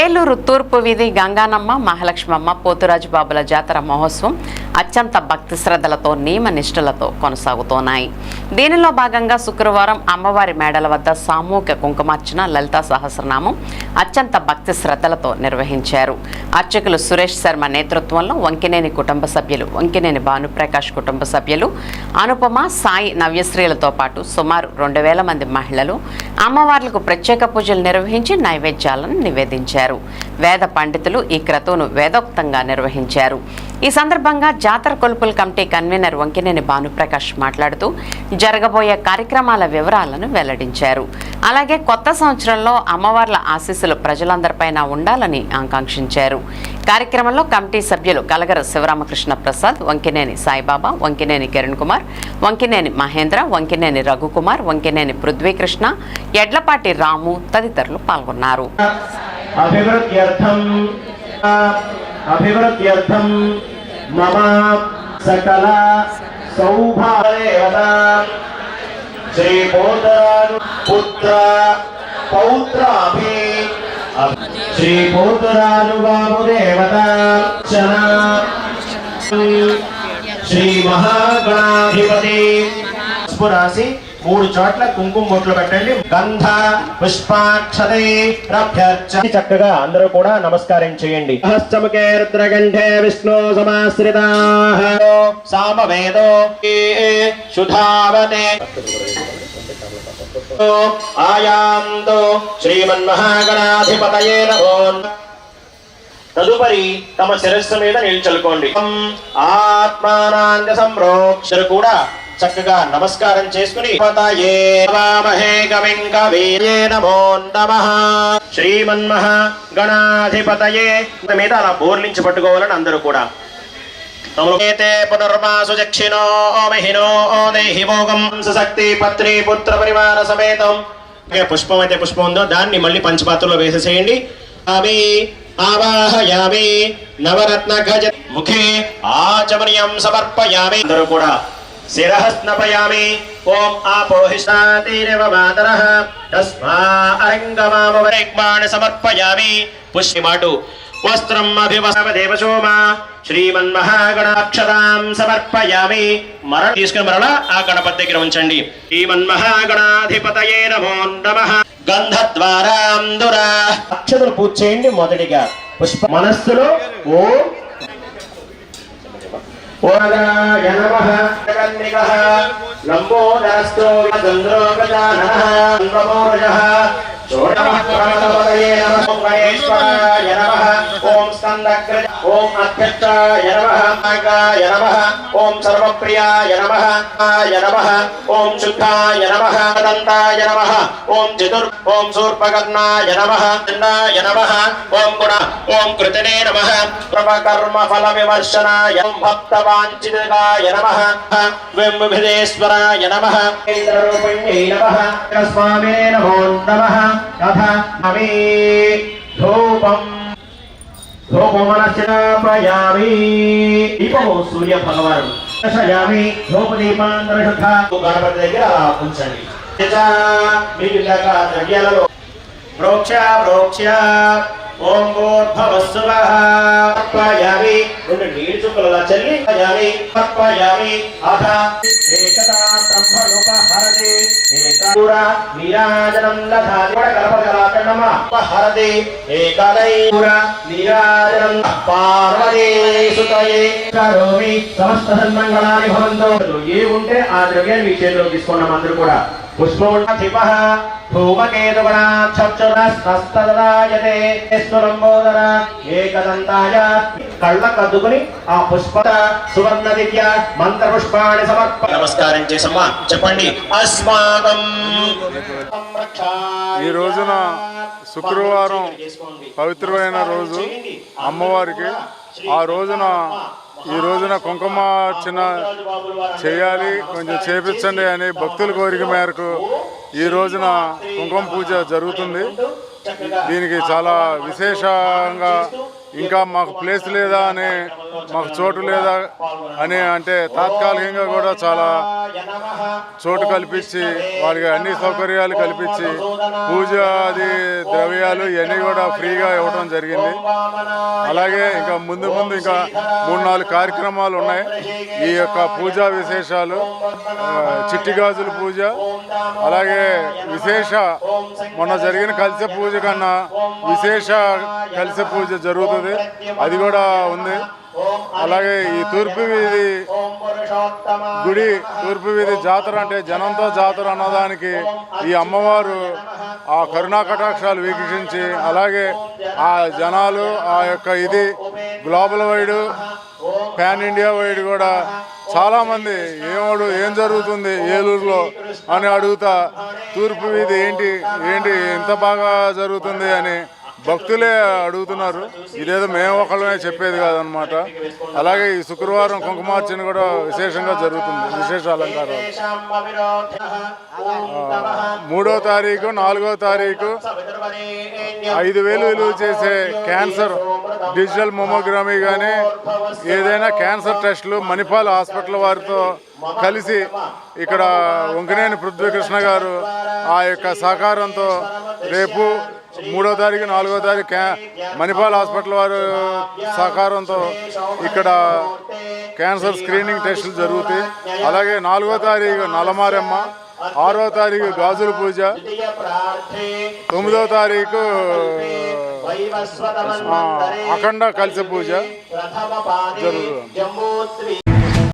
ఏలూరు తూర్పు వీధి గంగానమ్మ మహాలక్ష్మమ్మ పోతురాజు బాబుల జాతర మహోత్సవం అత్యంత భక్తి శ్రద్ధలతో నియమ నిష్ఠలతో కొనసాగుతున్నాయి. దీనిలో భాగంగా శుక్రవారం అమ్మవారి మేడల వద్ద సామూహిక కుంకుమార్చన లలితా సహస్రనామం అత్యంత భక్తి శ్రద్ధలతో నిర్వహించారు. అర్చకులు సురేష్ శర్మ నేతృత్వంలో వంకినేని కుటుంబ సభ్యులు వంకినేని భానుప్రకాష్ కుటుంబ సభ్యులు అనుపమ సాయి నవ్యశ్రీలతో పాటు సుమారు రెండు వేల మంది మహిళలు అమ్మవార్లకు ప్రత్యేక పూజలు నిర్వహించి నైవేద్యాలను నివేదించారు. వేద పండితులు ఈ క్రతువును వేదోక్తంగా నిర్వహించారు. ఈ సందర్భంగా జాతర కొలుపుల కమిటీ కన్వీనర్ వంకినేని భానుప్రకాష్ మాట్లాడుతూ జరగబోయే కార్యక్రమాల వివరాలను వెల్లడించారు. అలాగే కొత్త సంవత్సరంలో అమ్మవార్ల ఆశీస్సులు ప్రజలందరిపైన ఉండాలని ఆకాంక్షించారు. కార్యక్రమంలో కమిటీ సభ్యులు కలగర శివరామకృష్ణ ప్రసాద్ వంకినేని సాయిబాబా వంకినేని కిరణ్ కుమార్ వంకినేని మహేంద్ర వంకినేని రఘుకుమార్ వంకినేని పృథ్వీకృష్ణ ఎడ్లపాటి రాము తదితరులు పాల్గొన్నారు. అభివృద్ధ్యర్థం. అభివృద్ధ్యర్థం మమ సకల సౌభాదేవత శ్రీ పోతరాను పుత్ర పౌత్రాభి. శ్రీ పోతరానుబాబు దేవత శ్రీ మహాగణాధిపతి. స్ఫురాసి. మూడు చోట్ల కుంకుమ బొట్లు పెట్టండి. గంధ పుష్పాక్షతే రభ్యర్చ చక్కగా అందరూ కూడా నమస్కారం చేయండి. సహస్రముఖే రుద్రగంఠే విష్ణు సమాశ్రిత. సామవేదో శుధావతే ఆయాంతో శ్రీమన్మహాగణాధిపతయే నమో. తదుపరి తమ శిరస్సు మీద నిల్చలుకోండి. ఆత్మానాంగ సంరోక్షరు కూడా చక్కగా నమస్కారం చేసుకుని పతయే నమామహే కవిం కవీర్యే నమో నమః. శ్రీమన్మహ గణాధిపతయే మీద అలా బోర్లించి పట్టుకోవాలని అందరూ కూడా. ఏతే పునర్మాసు చక్షిణో మహినో దేహి భోగం. సుశక్తి పత్రి పుత్ర పరివార సమేతం. ఇక పుష్పం అయితే పుష్పం ఉందో దాన్ని మళ్ళీ పంచపాత్రలో వేసేసేయండి. అవి ఆవాహయామి నవరత్న గజ ముఖే ఆచమనీయం సమర్పయామి. అందరూ కూడా శిరః స్నపయామి ఓం ఆపోహిషాతిరేవ మాతరః తస్మా అరంగమామవరేక్మాణ సమర్పయామి పుష్టిమాటు వస్త్రం అభివసవ దేవశోమా శ్రీమన్మహాగణాక్షరాం సమర్పయామి మరణ తీసుకుని మరణ ఆ గణపతి దగ్గర ఉంచండి. శ్రీమన్మహాగణాధిపతయే నమో నమః. గంధద్వారాం దురా అక్షతలు పూజ చేయండి మొదటిగా. పుష్ప మనస్సులో ఓం ఓరాయ నమః. జగన్నికః. లంబోదరస్తో చంద్రో గజాననః నమోజః షోడమః ప్రమదపదయే నమః. ఓం గణేశ్వరాయ నమః. ఓం స్కందగ్రజ ఓం అధ్యక్షాయ నమః నాగాయ నమః ఓం సర్వప్రియాయ నమః ఆయ నమః ఓం శుద్ధాయ నమః దంతాయ నమః ఓం చతుర్ ఓం శూర్పకర్ణాయ నమః దండాయ నమః ఓం గుణ ఓం కృతనే నమః ప్రభకర్మ ఫల విమర్శనాయ ఓం భక్త వాంఛితాయ నమః వెంబిధేశ్వరాయ నమః. ఇంద్రరూపిణ్యై నమః స్వామినే నమో నమః తథ నమే ధూపం ధూపమనశ్చాపయామి దీపము సూర్య భగవానుడు దశయామి ధూపదీపాంతరశుద్ధ. గణపతి దగ్గర ఉంచండి. మీకు ఇందాక ద్రవ్యాలలో ప్రోక్ష ప్రోక్ష. ఓం భూర్భవస్సువః రెండు నీళ్ళు చుక్కలు అలా చల్లి అర్పయామి. అర్పయామి. అథ ఏకదా ఏకూర నీరాజనం నీరాజనం. పార్వతీ సుతయే. కరోమి. సమస్త సన్మంగళాని భవంతు. ఏ ఉంటే ఆ ద్రవ్యాన్ని మీ చేతిలో తీసుకున్నాం అందరూ కూడా. పుష్పోణిప ధూమకేతుగణాక్షరాయతే స్వరంబోదర ఏకదంతాయ కళ్ళ కద్దుకుని ఆ పుష్ప సువర్ణ దివ్య మంత్ర పుష్పాన్ని సమర్ప నమస్కారం చేసమ్మా. చెప్పండి. అస్మాకం ఈ రోజున శుక్రవారం పవిత్రమైన రోజు అమ్మవారికి. ఆ రోజున ఈ రోజున కుంకుమార్చన చేయాలి. కొంచెం చేపించండి అని భక్తుల కోరిక మేరకు ఈ రోజున కుంకుమ పూజ జరుగుతుంది. దీనికి చాలా విశేషంగా ఇంకా మాకు ప్లేస్ లేదా అని మాకు చోటు లేదా అని అంటే తాత్కాలికంగా కూడా చాలా చోటు కల్పించి వారికి అన్ని సౌకర్యాలు కల్పించి పూజ అది ద్రవ్యాలు ఇవన్నీ కూడా ఫ్రీగా ఇవ్వడం జరిగింది. అలాగే ఇంకా ముందు ముందు ఇంకా మూడు నాలుగు కార్యక్రమాలు ఉన్నాయి. ఈ యొక్క పూజా విశేషాలు చిట్టి గాజుల పూజ అలాగే విశేష మొన్న జరిగిన కలిసే పూజ కన్నా విశేష కలిసే పూజ జరుగుతుంది. అది కూడా ఉంది. అలాగే ఈ తూర్పు వీధి గుడి తూర్పు వీధి జాతర అంటే జనంతో జాతర అన్నదానికి ఈ అమ్మవారు ఆ కరుణా కటాక్షాలు వీక్షించి అలాగే ఆ జనాలు ఆ యొక్క ఇది global wide pan India wide కూడా చాలామంది ఏమడు ఏం జరుగుతుంది ఏలూరులో అని అడుగుతా తూర్పు వీధి ఏంటి ఏంటి ఎంత బాగా జరుగుతుంది అని భక్తులే అడుగుతున్నారు. ఇదేదో మేము ఒకళ్ళమే చెప్పేది కాదనమాట అలాగే ఈ శుక్రవారం కుంకుమార్చన కూడా విశేషంగా జరుగుతుంది. విశేష అలంకారాలు. మూడో తారీఖు నాలుగో తారీఖు ఐదు వేలు విలువ చేసే క్యాన్సర్ డిజిటల్ మోమోగ్రమీ కానీ ఏదైనా క్యాన్సర్ టెస్టులు మణిపాల్ హాస్పిటల్ వారితో కలిసి ఇక్కడ వంకనేని పృథ్వీకృష్ణ గారు ఆ యొక్క సహకారంతో రేపు మూడో తారీఖు నాలుగో తారీఖు మణిపాల్ హాస్పిటల్ వారు సహకారంతో ఇక్కడ క్యాన్సర్ స్క్రీనింగ్ టెస్టులు జరుగుతాయి. అలాగే నాలుగో తారీఖు నలమారమ్మ ఆరో తారీఖు గాజుల పూజ తొమ్మిదో తారీఖు అఖండ కలిసి పూజ జరుగుతుంది.